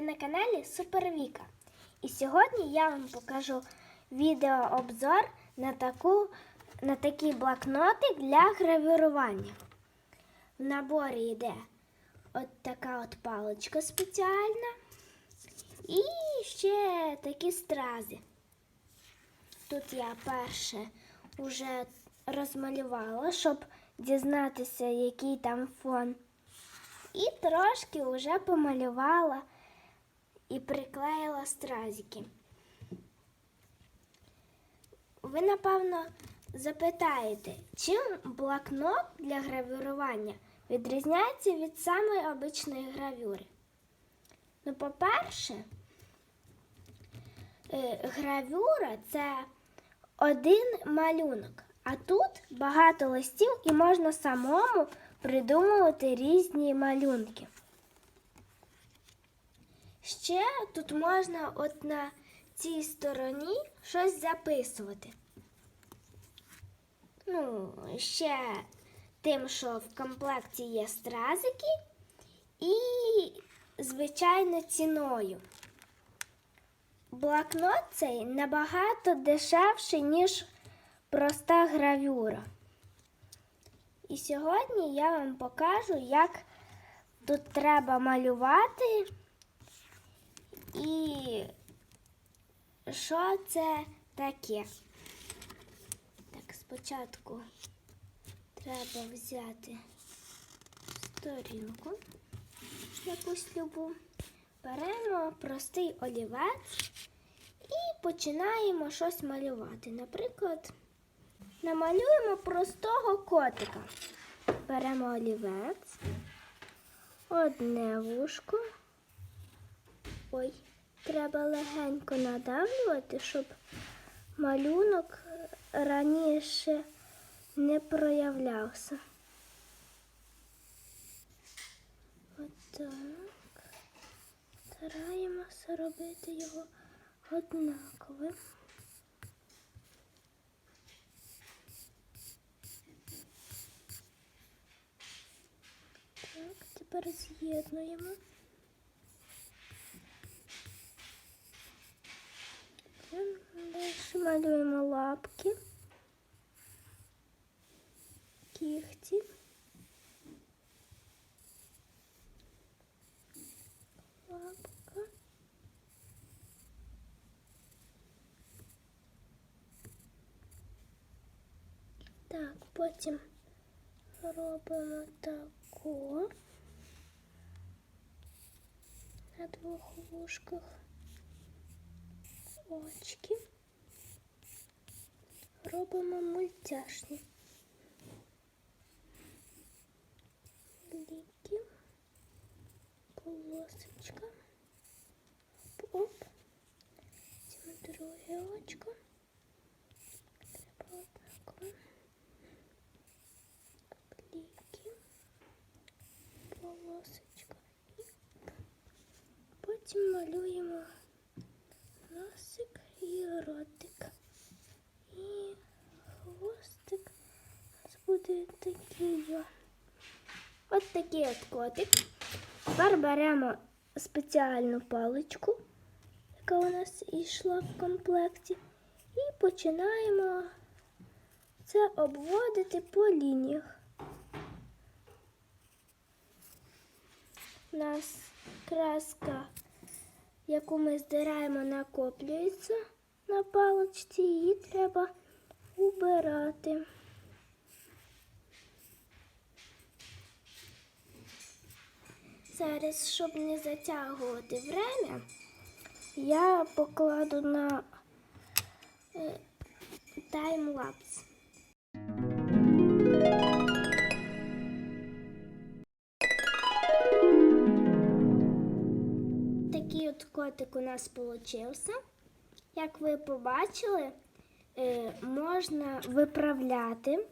На каналі Супервіка. І сьогодні я вам покажу відеообзор на, таку, на такий блокнотик для гравюрування. В наборі йде от така от паличка спеціальна. І ще такі стрази. Тут я перше вже розмалювала, щоб дізнатися, який там фон. І трошки вже помалювала і приклеїла стразики. Ви, напевно, запитаєте, чим блокнот для гравюрування відрізняється від самої обичної гравюри? Ну, по-перше, е, гравюра це один малюнок, а тут багато листів і можна самому придумувати різні малюнки. Ще тут можна от на цій стороні щось записувати. Ну, ще тим, що в комплекті є стразики і, звичайно, ціною. Блокнот цей набагато дешевший, ніж проста гравюра. І сьогодні я вам покажу, як тут треба малювати і що це таке. Так, спочатку треба взяти сторінку якусь любу. Беремо простий олівець і починаємо щось малювати. Наприклад, намалюємо простого котика. Беремо олівець, одне вушко. Ой, треба легенько надавлювати, щоб малюнок раніше не проявлявся. Отак. Стараємося робити його однаковим. Так, тепер з'єднуємо. малюємо лапки, кігті. Лапка. Так, потім робимо таку на двох вушках очки. Робимо мультяшні. Ліки, полосочка. Оп. Потім друге очко. Треба однаково. Ліки, потім малюємо носик і ротик. І хвостик такий. От такий от котик. Тепер беремо спеціальну паличку, яка у нас йшла в комплекті, і починаємо це обводити по лініях. У нас краска яку ми здираємо, накоплюється на паличці, її треба убирати. Зараз, щоб не затягувати время, я покладу на е, таймлапс. Такий от котик у нас получився. Як ви побачили, е, можна виправляти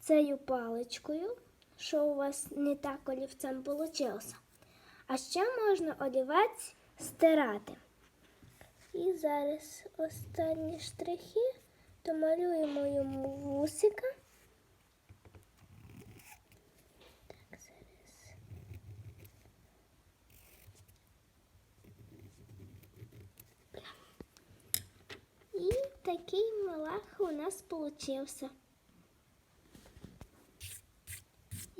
цією паличкою, що у вас не так олівцем получився. А ще можна олівець стирати. І зараз останні штрихи, то малюємо йому вусика. Так, зараз. І такий милах у нас получився.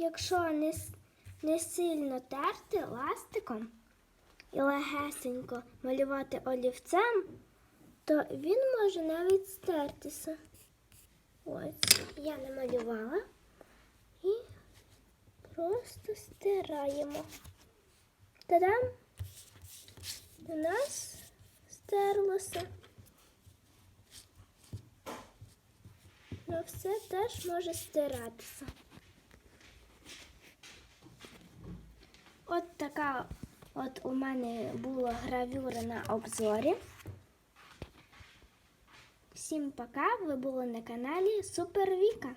Якщо не, не сильно терти ластиком і легесенько малювати олівцем, то він може навіть стертися. Ось, я намалювала і просто стираємо. Та-дам! У нас стерлося. Ну, все теж може стиратися. От така от у мене була гравюра на обзорі. Всім пока! Ви були на каналі Супер Віка.